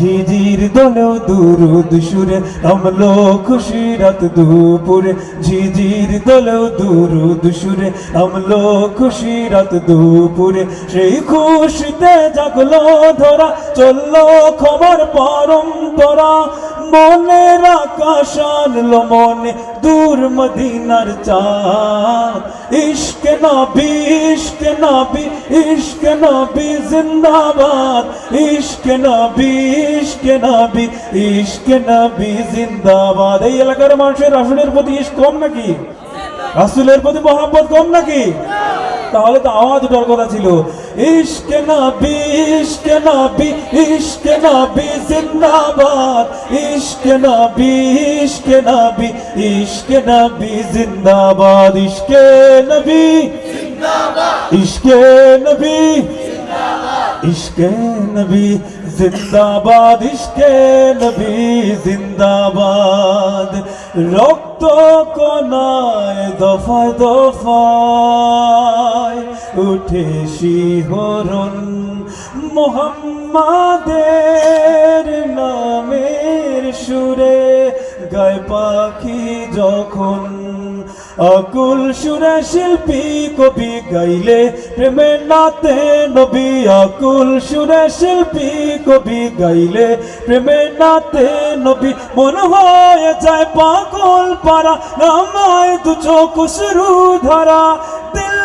ঝিঝির দলেও দুরুদ সুরে আমলো খুশি রাত দুপুরে। ঝিঝির দলেও দুরুদ সুরে আমলো খুশি রাত দুপুরে। সেই খুশিতে জাগলো ধরা, চলল খবর পরম্পরা। মনের আকাশ আনলো মনে দূর মদিনার চাঁদ। ইশক নবী ইশক নবী ইশক নবী জিন্দাবাদ। ইশক নবী ইশক নবী ইশক নবী জিন্দাবাদ। এই এলাকার মানুষের রাসুলের প্রতি ইশক কম নাকি? রাসুলের প্রতি মহাব্বত কম নাকি? তাহলে তো আওয়াজ ওঠার কথা ছিল। ইশক নবী ইশক নবী ইশক নবী জিন্দাবাদ। ইশক নবী ইশক নবী ইশক নবী জিন্দাবাদ। ইশক নবী ইশক নবী ইশকে নবী জিন্দাবাদ। ইশকে নবী জিন্দাবাদ। রক্ত কনায় দফায় দফায় উঠে শিহরণ মোহাম্মদের নামের সুরে, গায় পাখি যখন অকুল সুরে শিল্পী কবি গাইলে, প্রেমের নাতে নবী অকুল সুরে শিল্পী কবি গাইলে, প্রেমের নাতে নবী মন হয়ে যায় পাগল পারা নামায় দু চোখ শুরু ধরা, দিল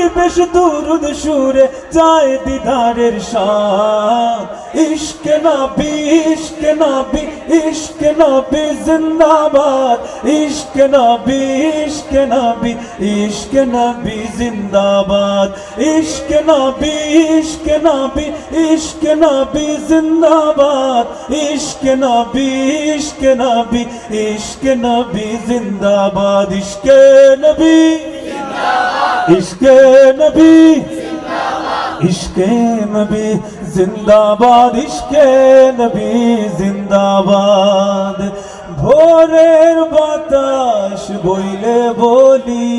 পরিবেশ দুরুদ সুরে যায় দিদারের শান ইশক নবী ইশক নবী ইশক নবী জিন্দাবাদ। ইশক নবী ইশক নবী ইশক নবী জিন্দাবাদ। ইশক নবী ইশক নবী ইশক নবী জিন্দাবাদ। ইশক নবী ইশক নবী ইশক নবী জিন্দাবাদ। ইশক নবী ইশকে নবী ইশকে নবী, জিন্দাবাদ, ইশকে নবী, জিন্দাবাদ। ভোরের বাতাস বইলে বলি,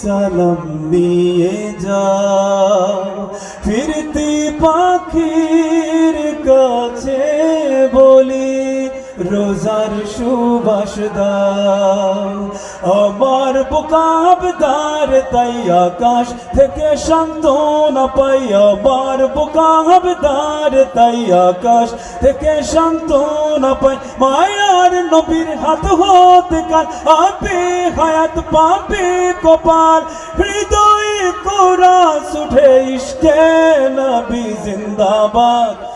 সালাম নিয়ে যাও। ফিরতি পাখির কাছে বলি রোজার সুবাস দাও। আমার বোকাবদার তাই আকাশ থেকে সান্ত্বনা পাই। আমার বোকাবদার তাই আকাশ থেকে সান্ত্বনা পাই। মায়ার নবীর হাত হতে কাল আপে হায়াত পাবে কপাল। হৃদয় কোরা সুঠে ইশকে নবী জিন্দাবাদ।